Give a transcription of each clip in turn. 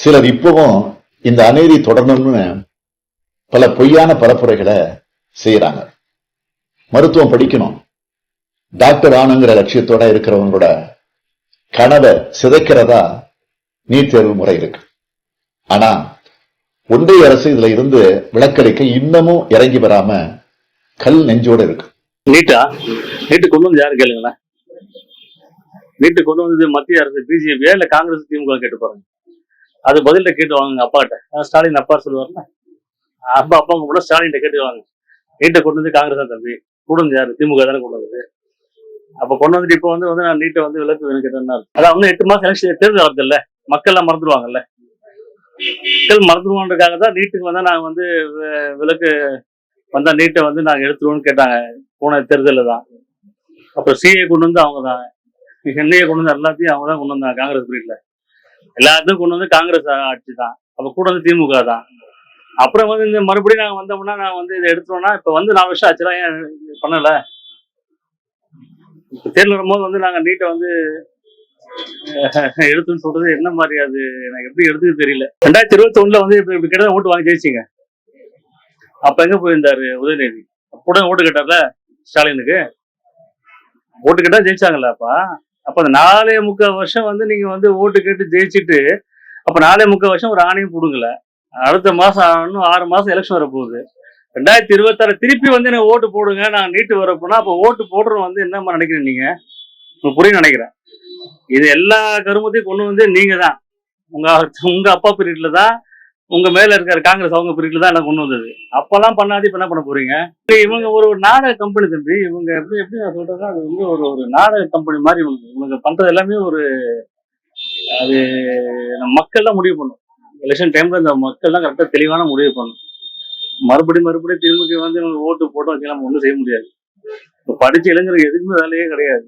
சிலர் இப்பவும் இந்த அநீதி தொடரணும்னு பல பொய்யான பரப்புரைகளை செய்யறாங்க மருத்துவம் படிக்கணும். டாக்டர் ஆணுங்கிற லட்சியத்தோட இருக்கிறவங்களோட கனவை சிதைக்கிறதா நீட் தேர்வு முறை இருக்கு. ஆனா ஒன்றிய அரசு இதுல இருந்து விளக்களிக்க இன்னமும் இறங்கி வராம கல் நெஞ்சோட இருக்கு. நீட்டா? நீட்டு கொண்டு வந்து யாரு கேளுங்களேன்? நீட்டு கொண்டு வந்தது மத்திய அரசு பிஜேபியா இல்ல காங்கிரஸ் திமுக கேட்டு போறாங்க? அது பதில்கிட்ட கேட்டு வாங்க அப்பாட்ட. ஸ்டாலின் அப்பா சொல்லுவார்ல. அப்பா அப்பா கூட ஸ்டாலின் கேட்டு வாங்க நீட்டை கொண்டு வந்து காங்கிரஸ் தான் தம்பி. கொண்டு யாரு? திமுக தானே கொண்டு வந்தது. அப்ப கொண்டு வந்துட்டு இப்போ வந்து வந்து நான் நீட்டை வந்து விளக்கு வேணும் கேட்டேன்னா அதான் வந்து எட்டு மாசம் எலெக்ஷன் தேர்தல் வருது இல்ல மக்கள் எல்லாம் மறந்துடுவாங்கல்ல மக்கள் மறந்துடுவான்றதுக்காக தான் நீட்டுக்கு வந்தா நாங்க வந்து விளக்கு வந்தா நீட்டை வந்து நாங்க எடுத்துருவோம்னு கேட்டாங்க. போன தேர்தலில் தான். அப்ப சிஏ கொண்டு வந்து அவங்க தான். என்ஐஏ கொண்டு வந்து எல்லாத்தையும் அவங்க தான் கொண்டு வந்தாங்க. காங்கிரஸ் பீரியட்ல. எல்லாத்தையும் கொண்டு வந்து காங்கிரஸ் ஆட்சி தான் அப்ப கூட வந்து திமுக தான். அப்புறம் வந்து இந்த மறுபடியும் நாங்க வந்தோம்னா நான் வந்து இதை எடுத்தோம்னா இப்ப வந்து நாலு வருஷம் ஆச்சுலாம் ஏன் இது பண்ணல? இப்ப தேர்தல் வரும்போது வந்து நாங்க நீட்டை வந்து எடுத்துன்னு சொல்றது என்ன மாதிரி அது? எனக்கு எப்படி எடுத்துக்க தெரியல. ரெண்டாயிரத்தி இருபத்தி ஒண்ணுல வந்து இப்ப இப்படி கிட்ட ஓட்டு வாங்கி ஜெயிச்சிங்க. அப்ப எங்க போயிருந்தாரு உதயநிதி? கூட ஓட்டு கேட்டார்ல ஸ்டாலினுக்கு? ஓட்டு கேட்டா ஜெயிச்சாங்கல்ல அப்போ அந்த நாலே முக்கால் வருஷம் வந்து நீங்கள் வந்து ஓட்டு கேட்டு ஜெயிச்சுட்டு அப்போ நாலே முக்கால் வருஷம் ஒரு ஆணையம் கொடுங்கல அடுத்த மாதம் இன்னும் ஆறு மாதம் எலெக்ஷன் வரப்போகுது. ரெண்டாயிரத்தி இருபத்தாறு திருப்பி வந்து எனக்கு ஓட்டு போடுங்க நான் நீட்டு வரப்போனா அப்போ ஓட்டு போடுறோம் வந்து என்னம்மா நினைக்கிறேன் நீங்கள் புரிய நினைக்கிறேன். இது எல்லா கருமத்தையும் கொண்டு வந்து நீங்கள் தான் உங்கள் உங்கள் அப்பா பீரியட்ல தான் உங்க மேல இருக்கிற காங்கிரஸ் அவங்க பீரியட்ல தான் என்ன கொண்டு வந்தது? அப்பெல்லாம் பண்ணாது இப்ப என்ன பண்ண போறீங்க? இவங்க ஒரு ஒரு நாடக கம்பெனி தம்பி இவங்க எப்படி எப்படி நான் சொல்றேன்னா அது வந்து ஒரு ஒரு நாடக கம்பெனி மாதிரி இவங்க இவங்க பண்றது எல்லாமே ஒரு அது மக்கள் தான் முடிவு பண்ணும் எலெக்ஷன் டைம்ல இந்த மக்கள் தான் கரெக்டா தெளிவான முடிவு பண்ணும் மறுபடியும் மறுபடியும் திரும்பி வந்து இவங்க ஓட்டு போட்டு வச்சு நம்ம ஒன்றும் செய்ய முடியாது. இப்போ படிச்ச இளைஞருக்கு எதுக்குமே வேலையே கிடையாது.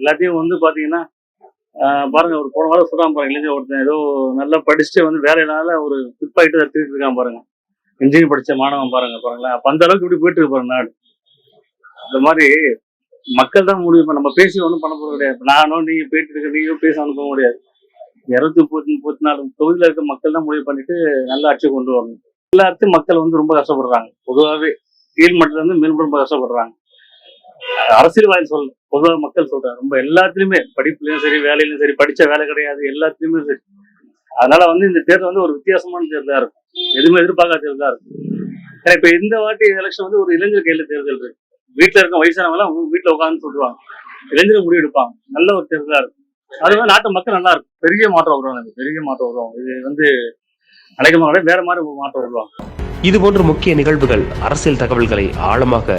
எல்லாத்தையும் வந்து பாத்தீங்கன்னா பாருங்க ஒரு போன வாரம் சொல்றான் பாருங்க இளைஞர் ஒருத்தன் ஏதோ நல்லா படிச்சுட்டு வந்து வேலையினால ஒரு பிற்பாயிட்டு திருட்டு இருக்கான் பாருங்க. இன்ஜினியர் படிச்ச மாணவன் பாருங்க பாருங்களேன். அப்ப அந்த அளவுக்கு இப்படி போயிட்டு இருப்பாரு பாருங்க நாடு. இந்த மாதிரி மக்கள் தான் முடிவு நம்ம பேசி ஒன்றும் பண்ண போறது கிடையாது. நானும் நீங்க போயிட்டு இருக்க நீங்களும் பேச அனுப்ப முடியாது. இருபத்தி முப்பத்தி முப்பத்தி நாலு தொகுதியில் இருக்க மக்கள் தான் முடிவு பண்ணிட்டு நல்ல ஆட்சி கொண்டு வரணும். எல்லாத்தையும் மக்கள் வந்து ரொம்ப கஷ்டப்படுறாங்க. பொதுவாகவே கீழ் மட்டத்துல இருந்து மேல் ரொம்ப கஷ்டப்படுறாங்க. அரசியல்வாதி சொல்ல பொதுவாக மக்கள் சொல்றாரு ரொம்ப எல்லாத்துலயுமே படிப்புலயும் சரி வேலையிலும் சரி படிச்ச வேலை கிடையாது எல்லாத்துலயுமே சரி. அதனால வந்து இந்த தேர்தல் வந்து ஒரு வித்தியாசமான தேர்தலா இருக்கும். எதுவுமே எதிர்பார்க்காத தேர்தலா இருக்கும். ஏன்னா இப்ப இந்த வாட்டி எலெக்ஷன் வந்து ஒரு இளைஞர் கையில தேர்தல் இருக்கு. வீட்டுல இருக்க வயசானவங்க எல்லாம் வீட்டுல உட்காந்து சொல்லுவாங்க. இளைஞர் முடிவெடுப்பாங்க நல்ல ஒரு தேர்தலா இருக்கும். அது வந்து நாட்டு மக்கள் நல்லா இருக்கும். பெரிய மாற்றம் வருவாங்க பெரிய மாற்றம் வருவாங்க இது வந்து அழைக்க வேற மாதிரி மாற்றம் வருவாங்க இதுபோன்ற முக்கிய நிகழ்வுகள் அரசியல் தகவல்களை ஆழமாக